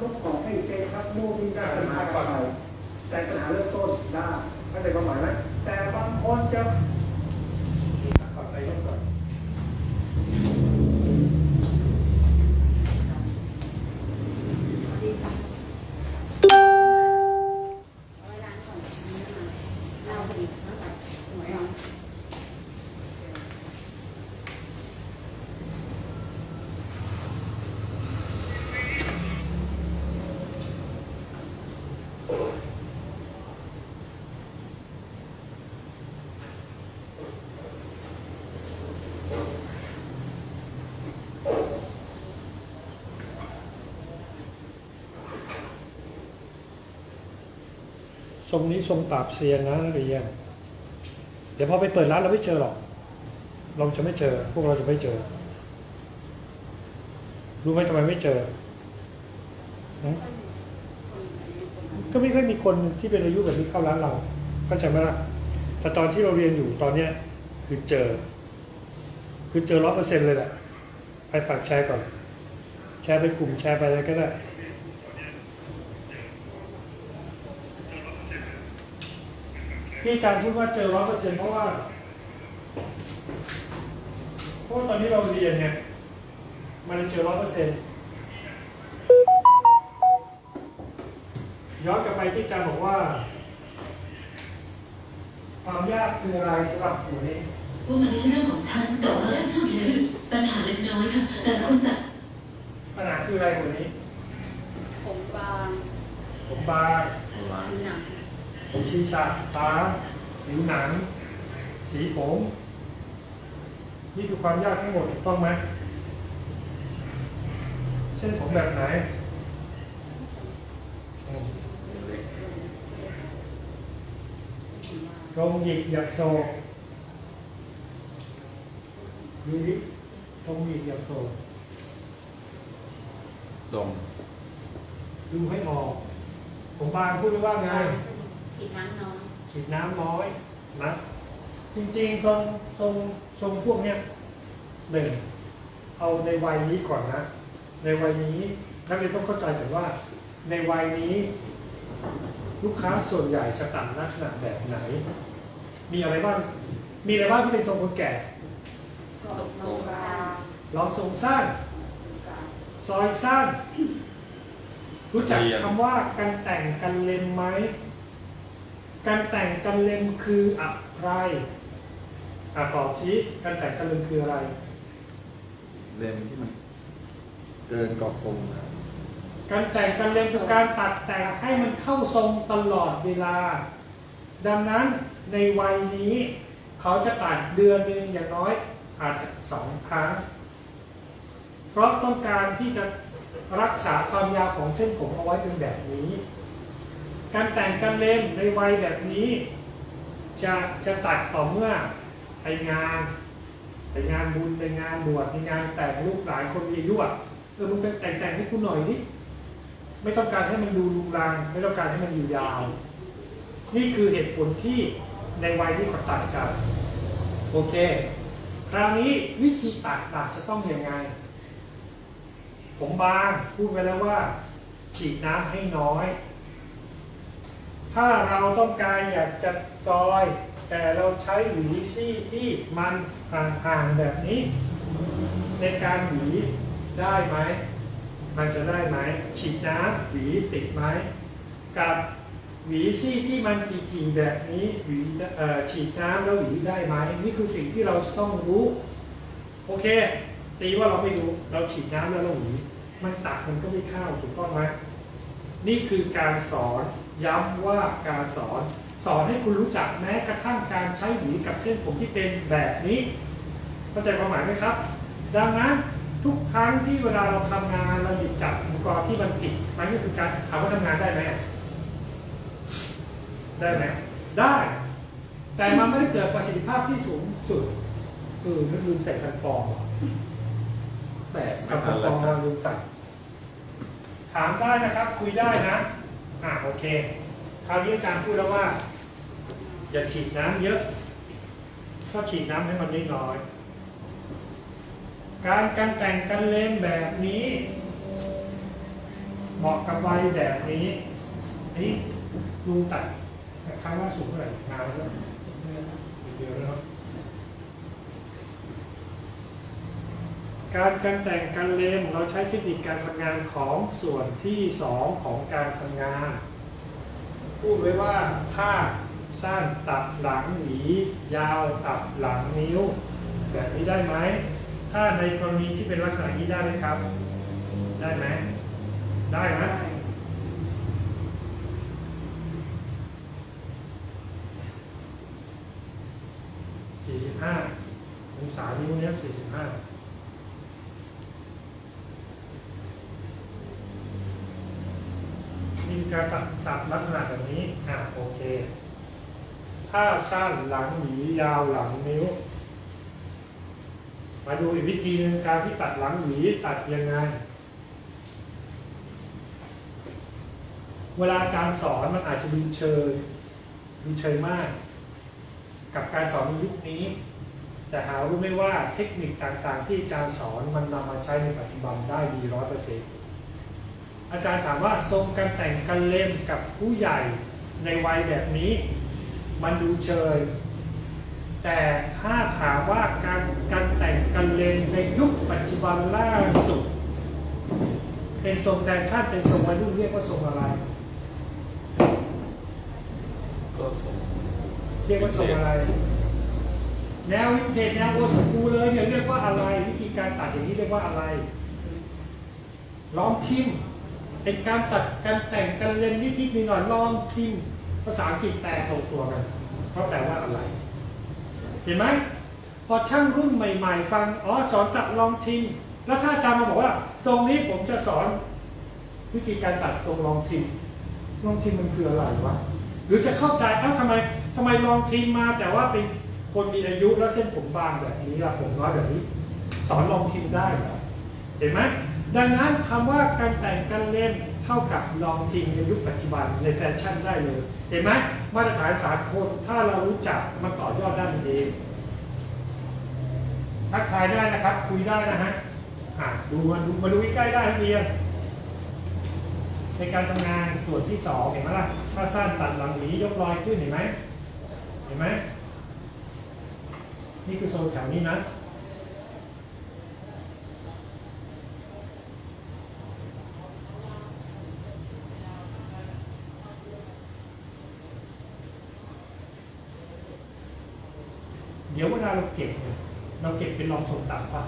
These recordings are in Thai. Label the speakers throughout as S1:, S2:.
S1: ทุกของให้เจครับนู่นนี่นั่นปัญหาก่อนแต่ปัญหาเริ่มต้นได้เข้าใจความหมายไหมแต่บางคนจะ ร
S2: งนี้
S3: ทรงปราบเซียนนะนักเรียน เดี๋ยวพอไปเปิดร้านเราไม่เจอหรอก เราจะไม่เจอ พวกเราจะไม่เจอ รู้ไหมทำไมไม่เจอ ก็ไม่ค่อยมีคนที่เป็นอายุแบบนี้เข้าร้านเราเข้าใจไหมล่ะแต่ตอนที่เราเรียนอยู่ตอนเนี้ยคือเจอ คือเจอร้อยเปอร์เซ็นต์เลยแหละไปฝากแชร์ก่อน แชร์ไปกลุ่มแชร์ไปอะไรก็ได้ ที่อาจารย์พูดว่าเจอร้อยเปอร์เซ็นต์เพราะว่าเพราะว่าตอนนี้เราเรียนไงมันเจอร้อยเปอร์เซ็นต์ย้อนกลับไปที่อาจารย์บอกว่า ความยากคืออะไรสำหรับหนูนี่
S4: ว่ามันไม่ใช่เรื่องของฉันแต่ว่าคือปัญหาเล็กน้อยค่ะ แต่คุณจะ
S3: ปัญหาคืออะไรหนูนี้
S2: ผมบาง
S3: ผมบาง
S2: หนัง
S3: ผม ศีรษะตาผิวหนัง สีผมนี่คือความยากทั้งหมดถูกต้องไหมเส้นผมแบบไหนอืมตรงหยิกหยักโศกดูดิตรงหยิกหยักโศก
S5: ดม
S3: ดูให้ออก ผมบางพูดไว้ว่าไง
S2: ฉีดน้ำน้อย
S3: ฉีดน้ำน้อยนะจริงๆทรงทรงทรงพวกเนี้ยหนึ่งเอาในวัยนี้ก่อนนะ ในวัยนี้นักเรียนต้องเข้าใจก่อนว่า ในวัยนี้ ลูกค้าส่วนใหญ่จะตัดลักษณะแบบไหน มีอะไรบ้างมีอะไรบ้างที่เป็นทรงคนแก่
S2: ก็โลบา
S3: ลองทรงสั้น ซอยสั้น รู้จักคำว่าการแต่งกันเลมไหม การแต่งกันเลมคืออะไรอะตอบชี้การแต่งกันเลมคืออะไร
S5: เลนที่มันเกินกรอบทรงนะ
S3: การแต่งกันเลมคือการตัดแต่งให้มันเข้าทรงตลอดเวลา ดังนั้นในวัยนี้ เขาจะตัดเดือนหนึ่งอย่างน้อยอาจจะสองครั้ง เพราะต้องการที่จะรักษาความยาวของเส้นผมเอาไว้เป็นแบบนี้ การแต่งกันเล่มในวัยแบบนี้ จะจะตัดต่อเมื่อไปงานไปงานบุญไปงานบวชไปงานแต่งลูกหลานคนมีอายุอะเออมึงจะแต่งแต่งให้กูหน่อยดิไม่ต้องการให้มันดูลุงรัง ไม่ต้องการให้มันอยู่ยาว นี่คือเหตุผลที่ในวัยที่เขาตัดกัน โอเค คราวนี้วิธีตัดตัดจะต้องยังไง ผมบางพูดไปแล้วว่า ฉีดน้ำให้น้อย ถ้าเราต้องการอยากจะซอย แต่เราใช้หวีซี่ที่มันห่างๆแบบนี้ ในการหวีได้ไหม มันจะได้ไหมฉีดน้ำหวีติดไหมกับหวีซี่ที่มันถี่ๆแบบนี้หวีฉีดน้ำแล้วหวีได้ไหมนี่คือสิ่งที่เราต้องรู้ โอเค ตีว่าเราไม่รู้เราฉีดน้ำแล้วเราหวีมันตัดมันก็ไม่เข้าถูกต้องไหมนี่คือการสอน ย้ำว่าการสอน สอนให้คุณรู้จักแม้กระทั่งการใช้หวีกับเส้นผมที่เป็นแบบนี้ เข้าใจความหมายไหมครับ ดังนั้นทุกครั้งที่เวลาเราทำงานเราหยิบจับอุปกรณ์ที่มันผิดมันก็คือการถามว่าทำงานได้ไหมได้ไหมได้ แต่มันไม่ได้เกิดประสิทธิภาพที่สูงสุดเออนึกลืมใส่กันปองว่ะแต่กับกันปองเราลืมใส่ถามได้นะครับ คุยได้นะ อ่าโอเค คราวนี้อาจารย์พูดแล้วว่า อย่าฉีดน้ำเยอะ ก็ฉีดน้ำให้มันน้อยๆการการแต่งกันเลนแบบนี้ เหมาะกับวัยแบบนี้อันนี้ลุงตัดครั้งล่าสุดเมื่อไหร่นานแล้วอีกเดือนแล้วเนอะ การการแต่งการเลมเราใช้เทคนิคการทำงานของส่วนที่สองของการทำงาน พูดไว้ว่าถ้าสั้นตัดหลังหวียาวตัดหลังนิ้ว แบบนี้ได้ไหม ถ้าในกรณีที่เป็นลักษณะนี้ได้ไหมครับ ได้ไหมได้ไหมสี่สิบห้าองศานิ้วเนี้ยสี่สิบห้ามีการตัดตัดลักษณะแบบนี้ อะโอเค ถ้าสั้นหลังหวียาวหลังนิ้ว มาดูอีกวิธีหนึงการที่ตัดหลังหวีตัดยังไง เวลาอาจารย์สอนมันอาจจะดูเชยดูเชยมาก กับการสอนในยุคนี้ แต่หารู้ไหมว่าเทคนิคต่างๆ ที่อาจารย์สอนมันนำมาใช้ในปัจจุบันได้ดีร้อยเปอร์เซ็นต์อาจารย์ถามว่าทรงการแต่งกันเล่มกับผู้ใหญ่ในวัยแบบนี้ มันดูเชย แต่ถ้าถามว่าการการแต่งกันเลนในยุคปัจจุบันล่าสุด เป็นทรงแฟชั่นเป็นทรงวัยรุ่นเรียกว่าทรงอะไร
S5: ก็ส่ง
S3: เรียกว่าทรงอะไร แนววินเทจแนวโอสกูเลยเนี่ยเรียกว่าอะไร วิธีการตัดอย่างนี้เรียกว่าอะไรลองทิมเป็นการตัดการแต่งกันเลนนิดๆหน่อยๆลองทิม ภาษาอังกฤษแปลตรงตัวกันเขาะแปลว่าอะไร เห็นไหมพอช่างรุ่นใหม่ ๆ ฟังอ๋อสอนตัดลองทิมแล้วถ้าอาจารย์มาบอกว่า ทรงนี้ผมจะสอนวิธีการตัดทรงลองทิมลองทิมมันคืออะไรวะหรือจะเข้าใจเอ้าทำไมทำไมลองทิมมา แต่ว่าเป็นคนมีอายุแล้วเส้นผมบางแบบนี้ละผมน้อยแบบนี้ สอนลองทิมได้เหรอเห็นไหมดังนั้นคำว่าการแต่งการเล่น เท่ากับลองทิมในยุคปัจจุบันในแฟชั่นได้เลย เห็นไหมมาตรฐานสากลถ้าเรารู้จักมันต่อยอดได้เองทักทายได้นะครับ คุยได้นะฮะอะดูมาดูมาดูใกล้ได้นักเรียนในการทำงานส่วนที่สองเห็นไหมล่ะถ้าสั้นตัดหลังหวียกรอยขึ้นเห็นไหมเห็นไหมนี่คือโซนแถวนี้นะ เราเก็บเนี่ยเราเก็บเป็นรองทรงต่ำป่ะ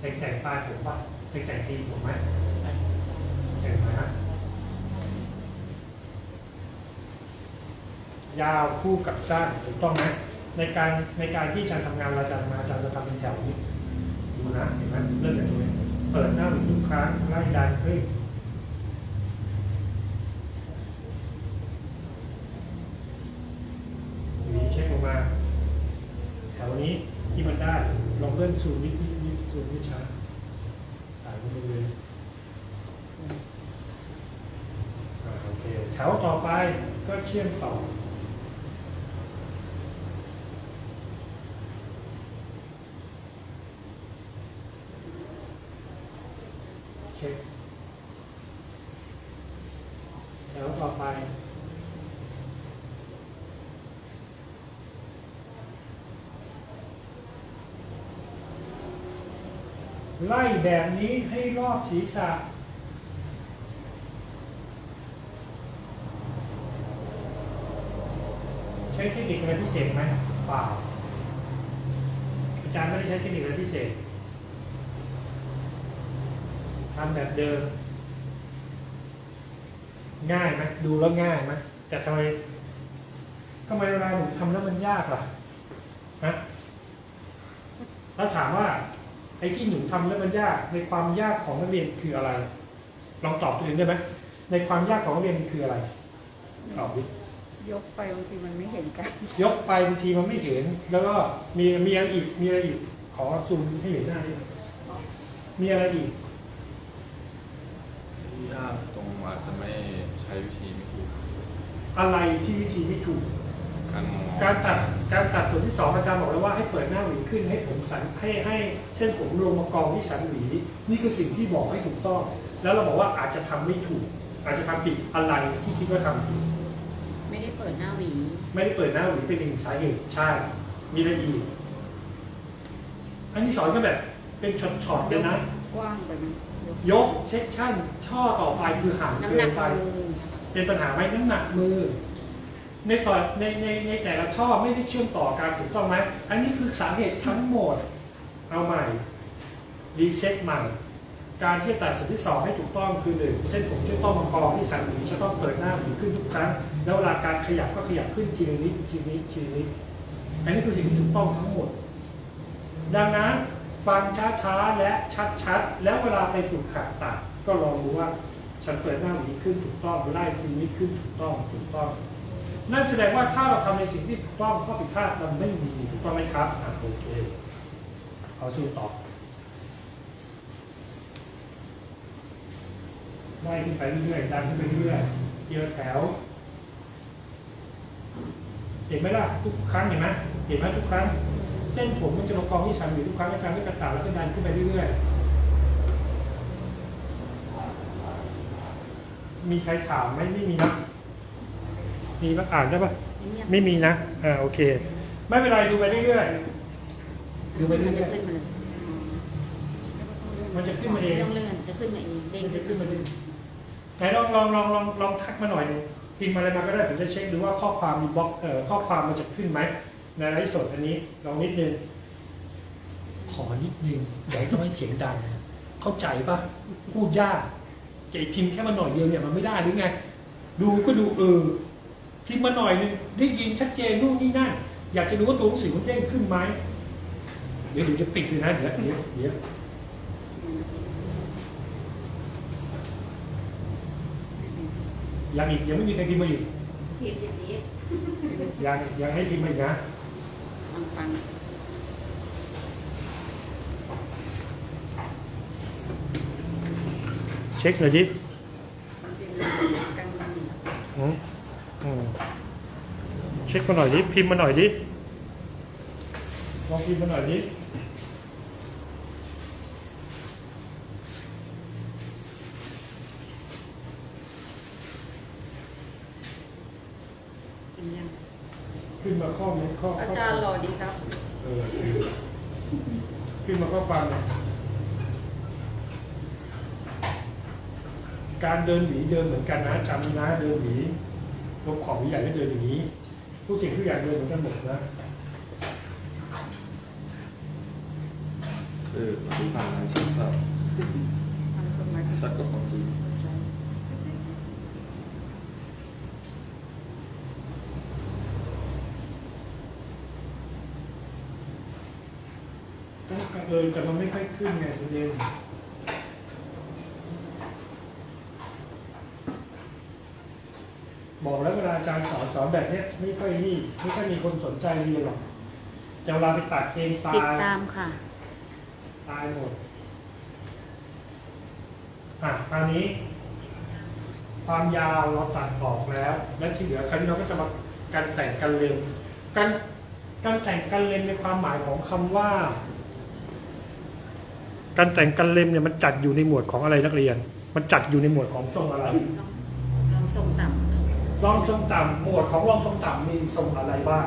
S3: แต่งแต่งปลายผมป่ะแต่งแต่งตีผมไหมแต่งไหมฮะยาวคู่กับสั้นถูกต้องไหมในการในการที่อาจารย์ทำงานเราจะมาอาจารย์จะทำเป็นแถวนี้ดูนะเห็นไหมเริ่มจากตรงนี้เปิดหน้าหนึ่งทุกครั้งไล่ดันขึ้นหวีเช็คลงมา แถวนี้ที่มันได้ลองเลื่อนซูมนิดนิดนิดซูมนิดช้าถ่ายบริเวณอ่าโอเคแถ วต่อไปก็เชื่อมต่อ เช็คแถวต่อไป ไล่แบบนี้ให้รอบศีรษะ ใช้เทคนิคอะไรพิเศษไหมเปล่า อาจารย์ไม่ได้ใช้เทคนิคอะไรพิเศษทำแบบเดิม ง่ายไหมดูแล้วง่ายไหมแต่ทำไมทำไมเวลาหนูทำแล้วมันยากล่ะฮะแล้วถามว่าไอ้ที่หนูทำแล้วมันยาก ในความยากของนักเรียนคืออะไร ลองตอบตัวเองได้ไหมในความยากของนักเรียนคืออะไรตอบดิ
S2: ยกไปบางทีมันไม่เห็นกัน
S3: ยกไปบางทีมันไม่เห็น แล้วก็มีมีอะไรอีกมีอะไรอีก ขอซูมให้เห็นหน้าดิมีอะไรอีก
S5: ยากตรงอาจจะไม่ใช้วิธีไม่ถูก
S3: อะไรที่วิธีไม่ถูก
S5: การมอง
S3: การตัดการตัดส่วนที่สองอาจารย์บอกแล้วว่าให้เปิดหน้าหวีขึ้นให้ผมสันให้ให้เส้นผมลงมากองที่สันหวี นี่คือสิ่งที่บอกให้ถูกต้อง แล้วเราบอกว่าอาจจะทำไม่ถูก อาจจะทำผิดอะไรที่คิดว่าทำผิด
S2: ไม่ได้เปิดหน้าหวี
S3: ไม่ได้เปิดหน้าหรือเป็นหนึ่งสาเหตุใช่ มีอะไรอีกอันที่สอนก็แบบเป็นช็อตๆเลยนะ
S2: กว้างไปไหม
S3: ยกเช็คชั่น ช่อต่อไปคือห่าง
S2: น้ำ
S3: เกิ
S2: หนั
S3: น
S2: ก
S3: ไป
S2: มือ
S3: เป็นปัญหาไหมน้ำหนักมือ ในต่อในในในแต่ละช่อไม่ได้เชื่อมต่อกันถูกต้องไหมอันนี้คือสาเหตุทั้งหมด เอาใหม่รีเซ็ตใหม่ การที่จะตัดส่วนที่สองให้ถูกต้องคือหนึ่งเส้นผมจะต้องมังกรที่สันหวีจะต้องเปิดหน้าหวีขึ้นทุกครั้ง แล้วเวลาการขยับก็ขยับขึ้นทีละนิดทีละนิดทีละนิดอันนี้คือสิ่งที่ถูกต้องทั้งหมด ดังนั้นฟังช้าๆและชัดๆ แล้วเวลาไปฝึกหัดตัดก็ลองดูว่าฉันเปิดหน้าหวีขึ้นถูกต้องไล่ทีนี้ขึ้นถูกต้องถูกต้อง นั่นแสดงว่าถ้าเราทำในสิ่งที่ถูกต้องข้อผิดพลาดมันไม่มีถูกต้องไหมครับอะโอเคเอาสู้ต่อไล่ขึ้นไปเรื่อยๆดันขึ้นไปเรื่อยๆเทีละแถว เห็นไหมล่ะทุกครั้งเห็นไหมเห็นไหมทุกครั้ง เส้นผมมันจะมากองที่สันหวีทุกครั้งอาจารย์ก็จะตัดแล้วก็ดันขึ้นไปเรื่อยๆมีใครถามไหมไม่มีนะมีปะอ่านได้ปะ
S2: เงียบ
S3: ไม่มีนะอ่าโอเค ไม่เป็นไรดูไปเรื่อยๆดูไป
S2: มัน
S3: เรื่
S2: จะ
S3: อย
S2: ขึ้นมาเลย
S3: ๆมันจะขึ้นมาเอง
S2: ไม่ต้องเลื่อนจะขึ้นมาเองเด้ง
S3: มันจะ
S2: ขึ้
S3: ขึ้
S2: น
S3: น
S2: มา
S3: มาเองไหนลองลองลองลองลองทักมาหน่อยหนึ่ง พิมพ์อะไรมาก็ได้ผมจะเช็คดูว่าข้อความมีบล็อกเอ่อข้อความมันจะขึ้นไหมในไลฟ์สดอันนี้ลองนิดนึงขอนิดนึงอย่าให้ต้องให้เสียงดัง เข้าใจปะพูดยากใจพิมพ์แค่มาหน่อยเดียวเนี่ยมันไม่ได้หรือไง ดูก็ดูเออพิมพ์มาหน่อยนึงได้ยินชัดเจนนู่นนี่นั่นอยากจะดูว่าตัวหนังสือมันเด้งขึ้นไหมเดี๋ยวเดี๋ยวจะปิดเลยนะเดี๋ยวเดี๋ยวเดี๋ยว ยังอีกยังไม่มีใครพิมพ์มาอีก
S2: พิมพ์อย่างนี้
S3: ยังยังให้พิมพ์มาอีกนะ
S2: ฟังฟัง
S3: เช็คหน่อยดิ
S2: มันเป็นกลางวัน
S3: อืมอืมเช็คมาหน่อยดิพิมพ์มาหน่อยดิลองพิมพ์มาหน่อยดิ
S2: เป็นยัง
S3: ขึ้นมาข้อมูลข้อ
S2: อา
S3: ข้อ
S2: จารย์หล่อดีครับ
S3: เออขึ้นมาข้อความหน่อยการ เดินหวีเดินเหมือนกันนะจำนะเดินหวีลงของหวีใหญ่ก็เดินอย่างนี้ทุกสิ่งทุกอย่างเดินเหมือนกันหมดนะ
S5: เออปฏิบัติอะไรชัดแบบ
S2: ทำคนมา
S5: ชัดกว่าของจริง
S3: เดินแต่มันไม่ค่อยขึ้นไงประเด็น บอกแล้วเวลาอาจารย์สอนสอนแบบเนี้ยไม่ค่อยนี่ไม่ค่อยมีคนสนใจเรียนหรอกแต่เวลาไปตัดเองตา
S2: ติด
S3: ย
S2: ตามค่ะ
S3: ตายหมดอะคราวนี้ ความยาวเราตัดออกแล้ว และที่เหลือคราวนี้เราก็จะมาการแต่งกันเลนการการแต่งกันเลนในความหมายของคำว่า การแต่งกันเลนเนี่ยมันจัดอยู่ในหมวดของอะไรนักเรียน มันจัดอยู่ในหมวดของทรงอะไร
S2: ลองลองทร งต่
S3: รองทรงต่ำหมวดของรองทรงต่ำมีทรงอะไรบ้าง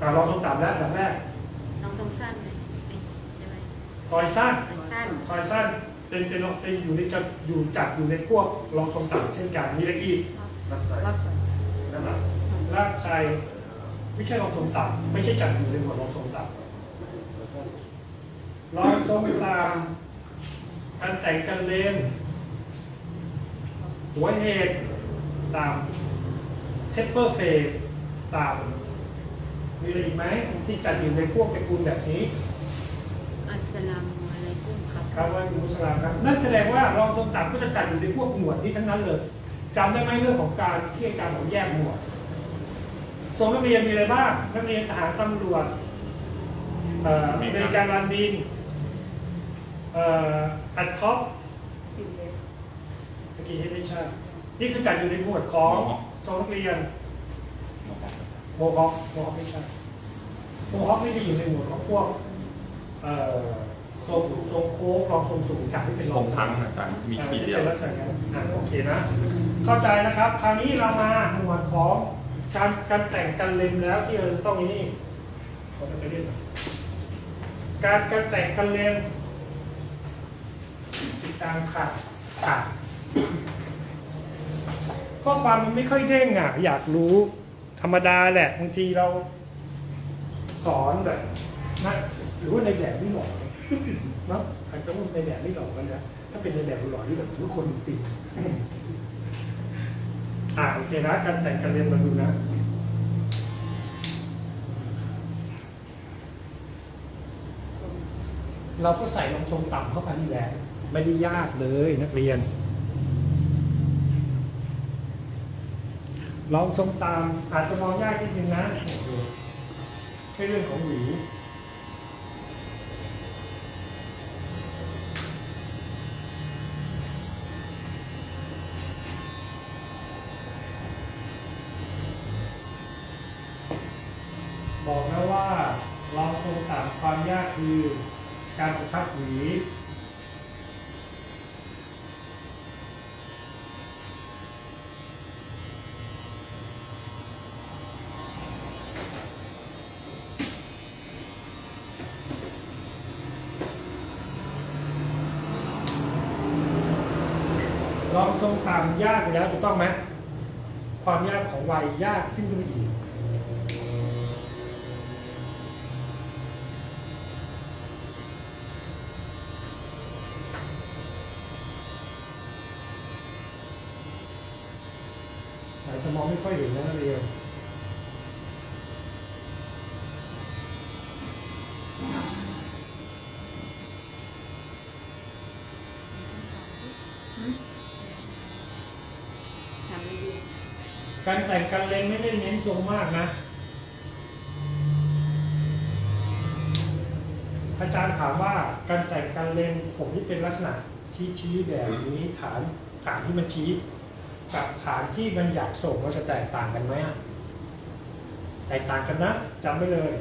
S3: อะรองทรงต่ำแล้วอันดับแรกำ
S2: ลองทรงสั้นไหมเอ๊ะใช่ไหม
S3: ซอยสั้น
S2: สั้น
S3: ซอยสั้นเป็นเป็นเป็นอยู่ในจัดอยู่จัดอยู่ในพวกรองทรงต่ำเช่นกันมีอะไรอีก
S1: รักษา
S2: รับสวย
S3: นะครับลากไซไม่ใช่รองทรงต่ำไม่ใช่จัดอยู่ในหมวดรองทรงต่ำรองทรงต่ำการแต่งกันเลนหัวเหตุ ต่ำเทปเปอร์เฟสต่ำมีอะไรอีกไหมที่จัดอยู่ในพวกตระกูลแบบนี้
S2: อัสสลามุอะลัยกุมครับ
S3: ครับว่าคุณมุสลามครับนั่นแสดงว่ารองทรงต่ำก็จะจัดอยู่ในพวกหมวดนี้ทั้งนั้นเลยจำได้ไหมเรื่องของการที่อาจารย์ผมแยกหมวดทรงนักเรียนมีอะไรบ้างนักเรียนทหารตำรวจเอ่ออเมริกันรันดินเอ่ออัดท็อปสกีให้ไม่ใช่ นี่คือจัดอยู่ในหมวดของทรงนักเรียนโมฮอคโมฮอคไม่ใช่โมฮอคไม่ได้อยู่ในหมวดของพวกเอ่อทรงทรงโค้งรองทรงสูงจากที่เป็น
S6: ทรงทั้งอาจารย์มีขีดเดียว
S3: เป็นลักษณะนั้นอะโอเคนะ เข้าใจนะครับ คราวนี้เรามาหมวดของการการแต่งกันเล็มแล้วที่เราต้องนี่ผมจะเรียกการการแต่งกันเล็มติดตามค่ะค่ะ ข้อความมันไม่ค่อยเด้งอะ อยากรู้ธรรมดาแหละบางทีเราสอนแบบนะหรือว่าในแบบไม่หล่อเนาะอาจจะว่าในแบบไม่หล่อกันนะถ้าเป็นในแบบหล่อที่แบบทุกคนติดอ่าโอเคนะการแต่งการเรียนมาดูนะเราก็ใส่ลงทรงต่ำเข้าไปนี่แหละไม่ได้ยากเลยนักเรียน ลองทรงตามอาจจะมองยากนิดนึงนะเป็นเรื่องของหวี บอกนะว่าลองทรงตามความยากคือการประทับหวี ลองทรงตาม ยากอยู่แล้วถูกต้องไหมความยากของวัยยากขึ้นไปอีกอาจจะมองไม่ค่อยเห็นนะเรียน
S2: ทำไม่ดี
S3: การ แต่งการเล็งไม่ได้เน้นทรงมากนะ อาจารย์ถามว่าการแต่งการเล็งผมที่เป็นลักษณะชี้ชี้ๆแบบนี้ฐานฐานที่มันชี้กับฐานที่มันอยากส่งมันจะแตกต่างกันไหมแตกต่างกันนะจำไว้เลย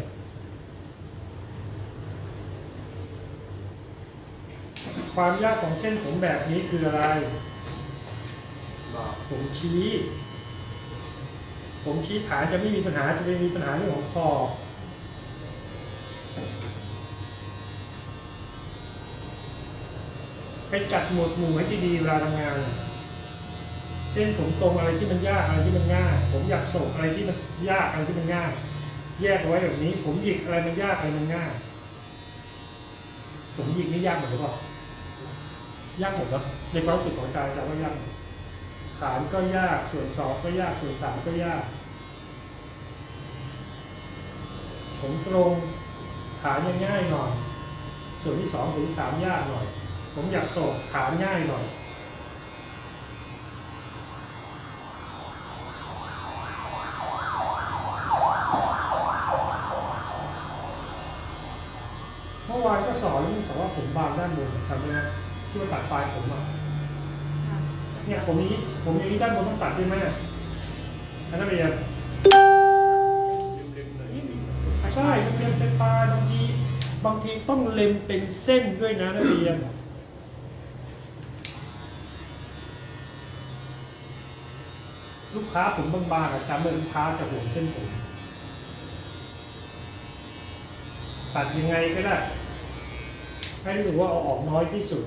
S3: ความยากของเส้นผมแบบนี้คืออะไรผมชี้ ผมชี้ฐานจะไม่มีปัญหาจะไม่มีปัญหาเรื่องของคอไปจัดหมวดหมู่ให้ดีๆเวลาทำงานเส้นผมตรงอะไรที่มันยากอะไรที่มันง่าย ผมอยากส่งอะไรที่มันยากอะไรที่มันง่าย แยกไว้แบบนี้ ผมหยิกอะไรมันยากอะไรมันง่าย ผมหยิกนี่ยากหมดหรือเปล่ายากหมดแล้วในความรู้สึกของอาจารย์อาจารย์ว่ายากฐานก็ยากส่วนสองก็ยากส่วนสามก็ยาก ผมตรงฐานยังง่ายหน่อย ส่วนที่สองส่วนที่สามยากหน่อย ผมอยากโศกฐานง่ายหน่อย เมื่อวานก็สอนสอนว่าผมบางด้านบนจำได้ไหมที่ว่าตัดปลายผมอะเนี่ยผมนี้ผมอย่างนี้ด้านบนต้องตัดด้วยไหมอันนั้นเรียน ใช่เรียนเป็นปลาบางทีบางทีต้องเล็มเป็นเส้นด้วยนะนักเรียนลูกค้าผมบางๆอะจำเลยลูกค้าจะห่วงเส้นผมตัดยังไงก็ได้ ให้รู้สึกว่าเอาออกน้อยที่สุด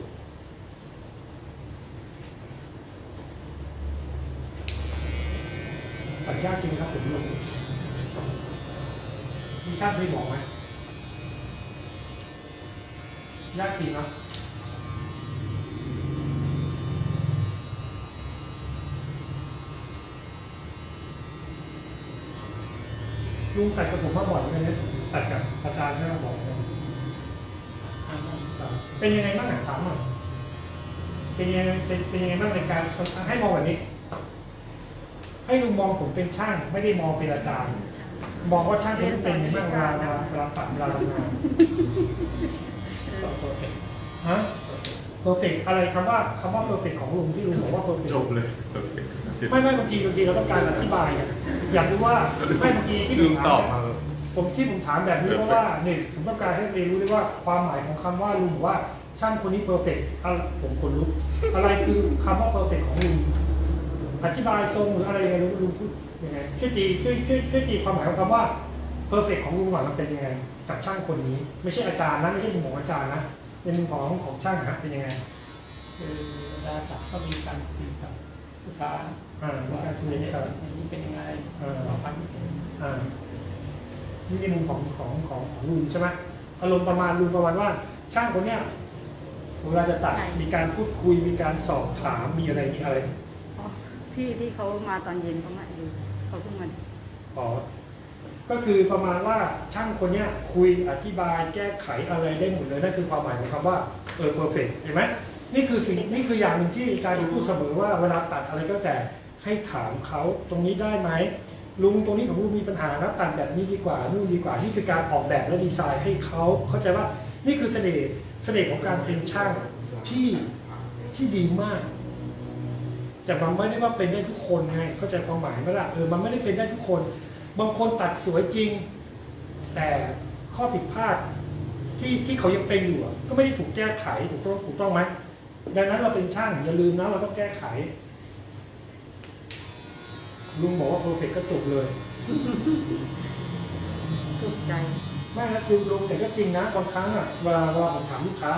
S3: ตัดยากจริงครับผมลงมี ช่างเคยบอกไหมยากจริงครับลุงตัดกับผมมาบ่อยไหมเนี่ยตัดกับอาจารย์ใช่ไหมบอกเลยเป็นยังไงบ้างอะถามหน่อยเป็นยังไงเป็นเป็นยังไงบ้างในการให้มองแบบนี้ ให้ลุงมองผมเป็นช่าง ไม่ได้มองเป็นอาจารย์ มองว่าช่างคนนี้เป็นยังไงบ้างเวลาเวลาเวลาตัดเวลาทำงานฮะเพอร์เฟกอะไรคำว่าคำว่าเพอร์เฟกของลุงที่ลุงบอกว่าเพอร์เฟก
S6: จบเลย
S3: ไม่ไม่บางทีบางทีเราต้องการอธิบายอยากรู้ว่าไม่บางทีที่
S6: ลุงตอบมา
S3: ผมที่ผมถามแบบนี้เพราะว่าหนึ่งผมต้องการให้เรียนรู้ได้ว่าความหมายของคำว่าลุงบอกว่าช่างคนนี้เพอร์เฟกผมคนลุกอะไรคือคำว่าเพอร์เฟกของลุงอธิบายทรงหรืออะไรไงลุงลุงพูด ยังไงช่วยตีช่วยช่วยช่วยตีความหมายของคำว่าเพอร์เฟกต์ของลุงหน่อยมันเป็นยังไงกับช่างคนนี้ ไม่ใช่อาจารย์นะไม่ใช่มุมของอาจารย์นะเป็นมุมของของช่างนะเป็นยังไง
S7: คือเวลาตัดก็มีการคุยกับลูกค้า
S3: อ่ามี
S7: ว่า
S3: การคุย
S7: อันนี้
S3: กับ
S7: อันนี้เป็นยังไง
S3: เออ
S7: เราฟัง
S3: อ่านี่ในมุมของของของของลุงใช่ไหมอารมณ์ประมาณลุงประมาณว่า ช่างคนเนี้ยเวลาจะตัด
S2: ใช่
S3: มีการพูดคุยมีการสอบถามมีอะไรมีอะไร
S2: อ๋อพี่ที่เขามาตอนเย็นเขามาดู เขาเพิ่งมา
S3: อ๋อ ก็คือประมาณว่าช่างคนเนี้ยคุยอธิบายแก้ไขอะไรได้หมดเลยนั่นคือความหมายของคำว่าเออ perfect เห็นไหมนี่คือสิ่งนี่คืออย่างหนึ่งที่อาจารย์พูดเสมอว่าเวลาตัดอะไรก็แต่ให้ถามเขาตรงนี้ได้ไหมลุงตรงนี้ของลุงมีปัญหานะตัดแบบนี้ดีกว่านู่นดีกว่านี่คือการออกแบบและดีไซน์ให้เขาเข้าใจว่านี่คือเสน่ห์เสน่ห์ของการเป็นช่างที่ที่ดีมาก แต่มันไม่ได้ว่าเป็นได้ทุกคนไงเข้าใจความหมายไหมล่ะเออมันไม่ได้เป็นได้ทุกคน บางคนตัดสวยจริง แต่ข้อผิดพลาดที่ที่เขายังเป็นอยู่อะก็ไม่ได้ถูกแก้ไขถูกต้องถูกต้องไหมดังนั้นเราเป็นช่างอย่าลืมนะเราต้องแก้ไขลุงบอกว่าเพอร์เฟกก็จบเลย
S2: ถูกใจ
S3: ไม่นะคือลุงแต่ก็จริงนะบางครั้งอะเวลาเวลาผมถามลูกค้า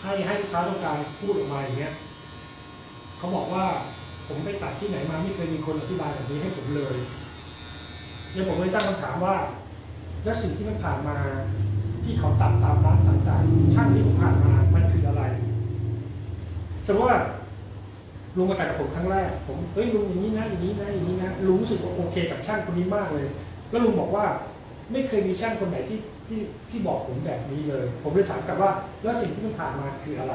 S3: ให้ให้ลูกค้าต้องการพูดออกมาอย่างเงี้ยเขาบอกว่า ผมไปตัดที่ไหนมาไม่เคยมีคนอธิบายแบบนี้ให้ผมเลยเนี่ยผมเลยตั้งคำถามว่า แล้วสิ่งที่มันผ่านมาที่เขาตัดตามร้านต่างๆช่างที่ผมผ่านมามันคืออะไรสมมติว่าลุงมาตัดกับผมครั้งแรก ผมเฮ้ยลุงอย่างนี้นะอย่างนี้นะอย่างนี้นะลุงรู้สึกว่าโอเคกับช่างคนนี้มากเลย แล้วลุงบอกว่าไม่เคยมีช่างคนไหนที่ที่ที่บอกผมแบบนี้เลย ผมเลยถามกลับว่า แล้วสิ่งที่มันผ่านมาคืออะไร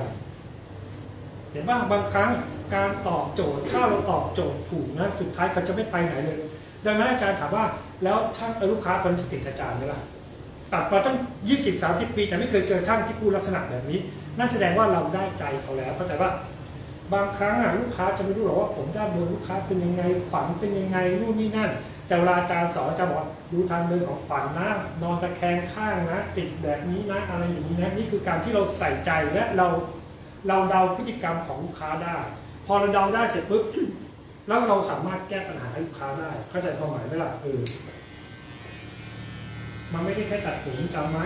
S3: เห็นว่าบางครั้งการตอบโจทย์ถ้าเราตอบโจทย์ถูกนะสุดท้ายเขาจะไม่ไปไหนเลย ดังนั้นอาจารย์ถามว่าแล้วช่างลูกค้าคนสติอาจารย์ไหมล่ะตัดมาตั้ง 20 30 ปี แต่ไม่เคยเจอช่างที่พูดลักษณะแบบนี้ นั่นแสดงว่าเราได้ใจเขาแล้วเข้าใจว่าบางครั้งอะลูกค้าจะไม่รู้หรอกว่าผมด้านบนลูกค้าเป็นยังไงขวัญเป็นยังไงนู่นนี่นั่น แต่เวลาอาจารย์สอนจารย์บอกดูทางเดินของขวัญนะนอนตะแคงข้างนะ ติดแบบนี้นะอะไรอย่างนี้นะนี่คือการที่เราใส่ใจและเรา เราเดาพฤติกรรมของลูกค้าได้ พอเราเดาได้เสร็จปุ๊บแล้วเราสามารถแก้ปัญหาให้ลูกค้าได้ เข้าใจความหมายไหมล่ะเออมันไม่ได้แค่ตัดผมจำไหม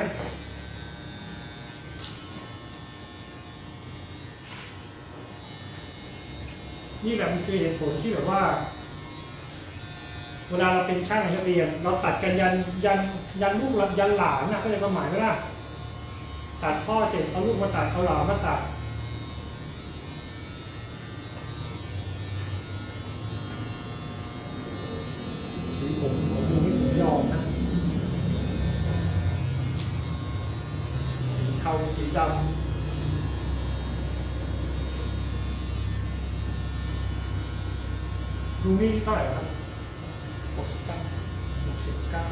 S3: นี่แบบมันคือเหตุผลที่แบบว่า เวลาเราเป็นช่างนักเรียน เราตัดกันยันยันยันลูกยันหลานนะเข้าใจความหมายไหมล่ะตัดพ่อเสร็จเอาลูกมาตัดเอาหลานมาตัดสีผมผมดูไม่ยอมนะสีเทาสีดำดูนี่เท่าไหร่ครับหกสิบเก้าหกสิบเก้า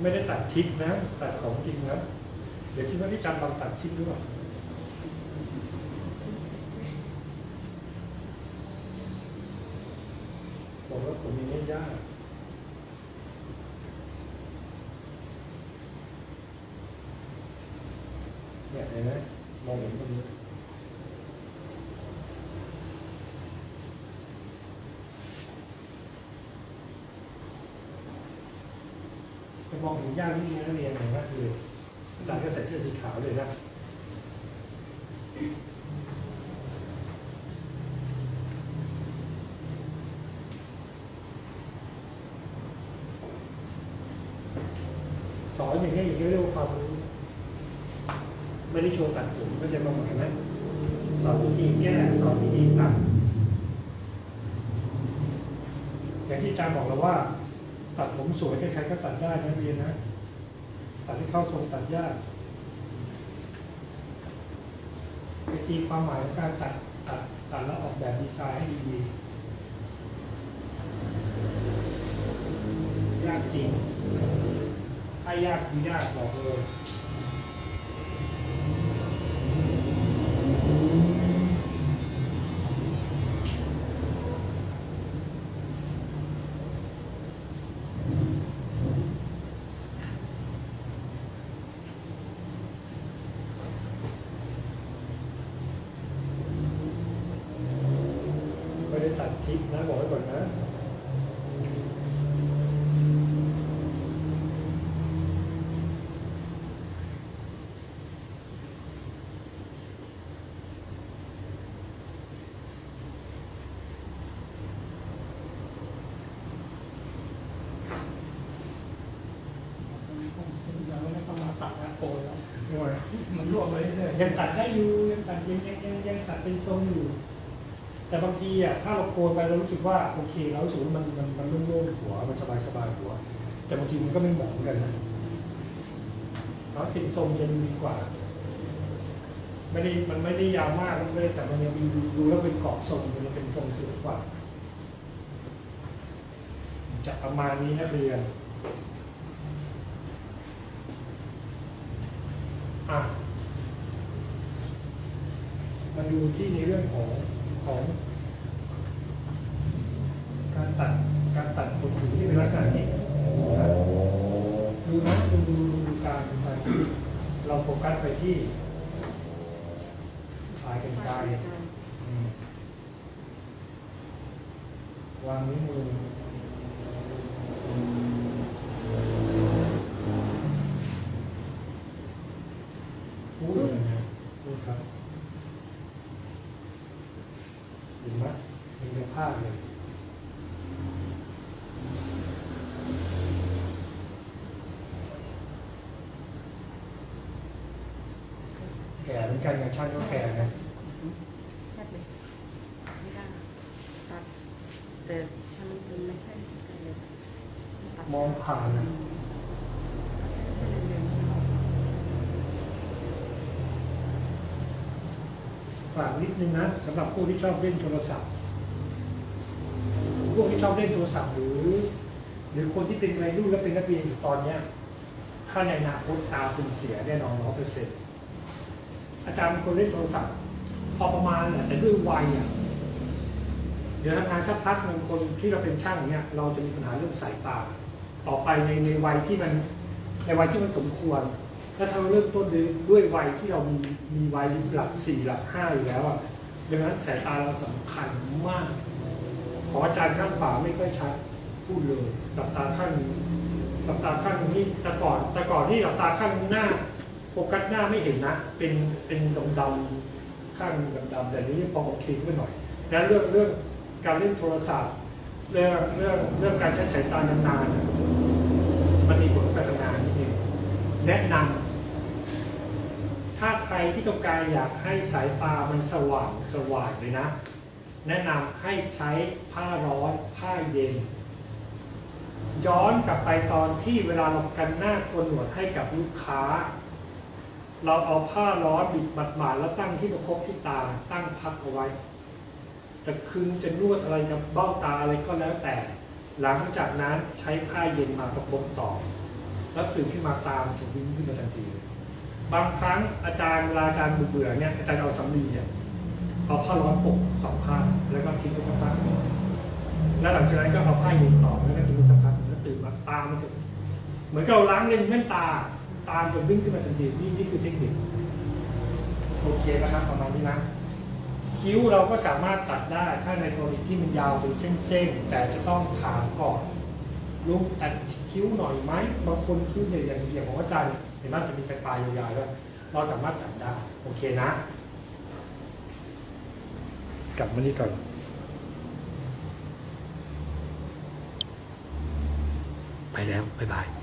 S3: ไม่ได้ตัดทิปนะ ตัดของจริงนะ เดี๋ยวคิดว่าพี่จันลองตัดทิปหรือเปล่าบอกว่าผมมีเล่นยาก เนี่ยเห็นไหมมองเห็นตรงนี้จะมองเห็นยากที่นักเรียนเห็นไหมคืออาจารย์ก็ใส่เสื้อสีขาวเลยนะสอนอย่างนี้อย่างนี้เรียกว่าความรู้ ไม่ได้โชว์ตัดผมก็จะมาหมายไหมสอนวิธีแก้สอนวิธีตัด อย่างที่อาจารย์ บอกเราว่า ตัดผมสวยใครๆก็ตัดได้นะเรียนนะ ตัดให้เข้าทรงตัดยากไปตีความหมายของการตัดตัดตัดแล้วออกแบบดีไซน์ให้ดีๆยากจริงถ้ายากคือยากบอกเลย ไม่ได้ตัดทิปนะบอกไว้ก่อนนะ
S7: เราไม่ต้องมาตัดนะโปรยแล้ว
S3: ไม่ไหว
S7: มันร่วงไปเรื่อ ยั
S3: งตัดได้อยู่ยังตัดยังยังยังยังตัดเป็นทรงอยู่ แต่บางทีอะถ้าเราโกนไปเรารู้สึกว่าโอเคเรารู้สึกมันมันมันโล่งๆหัวมันสบายสบายหัว แต่บางทีมันก็ไม่เหมาะเหมือนกันนะเพราะเป็นทรงยังดีกว่า ไม่ได้มันไม่ได้ยาวมากมันไม่ได้แต่มันยังมีดูดูแล้วเป็นเกาะทรงมันยังเป็นทรงที่ดีกว่าจะประมาณนี้นักเรียนอะ ดูที่ในเรื่องของของ การตัดการตัดขนหูที่เป็นลักษณะนี้นะดูนะดูดูดูการการเราโฟกัสไปที่ปลายกันไกลวางนิ้วมือพูดเลยนะพูดครับ เห็นไหมเป็นเนื้อผ้าเลย แก่เหมื อนกันกับช่างก็แก่นะ
S2: แค่เลยไม่ได้ตัดแต่ถ้ามันเป็นไม่ใช่เลยตัด
S3: มองผ่านนะฝากนิดนึงนะสำหรับผู้ที่ชอบเล่นโทรศัพท์พวกที่ชอบเล่นโทรศัพท์หรือ หรือคนที่เป็นวัยรุ่นและเป็นนักเรียนอยู่ตอนเนี้ยถ้าในอนาคตตาคุณเสียแน่นอนร้อยเปอร์เซ็นต์ อาจารย์เป็นคนเล่นโทรศัพท์พอประมาณเนี่ยแต่ด้วยวัยอะเดี๋ยวทำงานสักพักหนึ่งคนที่เราเป็นช่างเนี่ยเราจะมีปัญหาเรื่องสายตา ต่อไปในในวัยที่มันในวัยที่มันสมควร ถ้าเราเริ่มต้นด้วยด้วยวัยที่เรามีมีวัยหลักสี่หลักห้าอยู่แล้วอะดังนั้นสายตาเราสำคัญมาก ขออาจารย์ข้างขวาไม่ค่อยชัดพูดเลยหลับตาข้างนี้หลับตาข้างนี้แต่ก่อนแต่ก่อนที่หลับตาข้างหน้า โฟกัสหน้าไม่เห็นนะ เป็นเป็นดำดำๆข้างดำๆแต่นี้พอโอเคขึ้นหน่อย แล้วเรื่องเรื่องการเล่นโทรศัพท์ เรื่องเรื่องเรื่องการใช้สายตานานๆนะมันมีผลกับการทำงานนิดนึงแนะนำถ้าใครที่ต้องการอยากให้สายตามันสว่างสว่างเลยนะ แนะนำให้ใช้ผ้าร้อนผ้าเย็นย้อนกลับไปตอนที่เวลาเรากันหน้าโกนหนวดให้กับลูกค้า เราเอาผ้าร้อนบิดหมาดๆแล้วตั้งที่ประคบที่ตา ตั้งพักเอาไว้ จะคึงจะนวดอะไรจะเบ้าตาอะไรก็แล้วแต่ หลังจากนั้นใช้ผ้าเย็นมาประคบต่อ แล้วตื่นขึ้นมาตามจะวิ่งขึ้นมาทันทีบางครั้งอาจารย์เวลาอาจารย์เบื่อเนี่ยอาจารย์เอาสำลีเนี่ยเอาผ้าร้อนปกสองผ้าแล้วก็ทิ้งไว้สักพักแล้วหลังจากนั้นก็เอาผ้าเย็นต่อแล้วก็ทิ้งไว้สักพักแล้วตื่นมาตามันจะเหมือนกับเราล้างเลนส์แว่นตา ตามจะวิ่งขึ้นมาทันทีนี่นี่คือเทคนิคโอเคนะครับประมาณนี้นะคิ้วเราก็สามารถตัดได้ถ้าในกรณีที่มันยาวเป็นเส้นๆ แต่จะต้องถามก่อนลุงตัดคิ้วหน่อยไหมบางคนคิ้วเนี่ยอย่างอย่างของอาจารย์เนี่ยเห็นว่าจะมีปลายๆยาวๆด้วยเราสามารถตัดได้โอเคนะ กลับมานี่ก่อนไปแล้ว บ๊ายบาย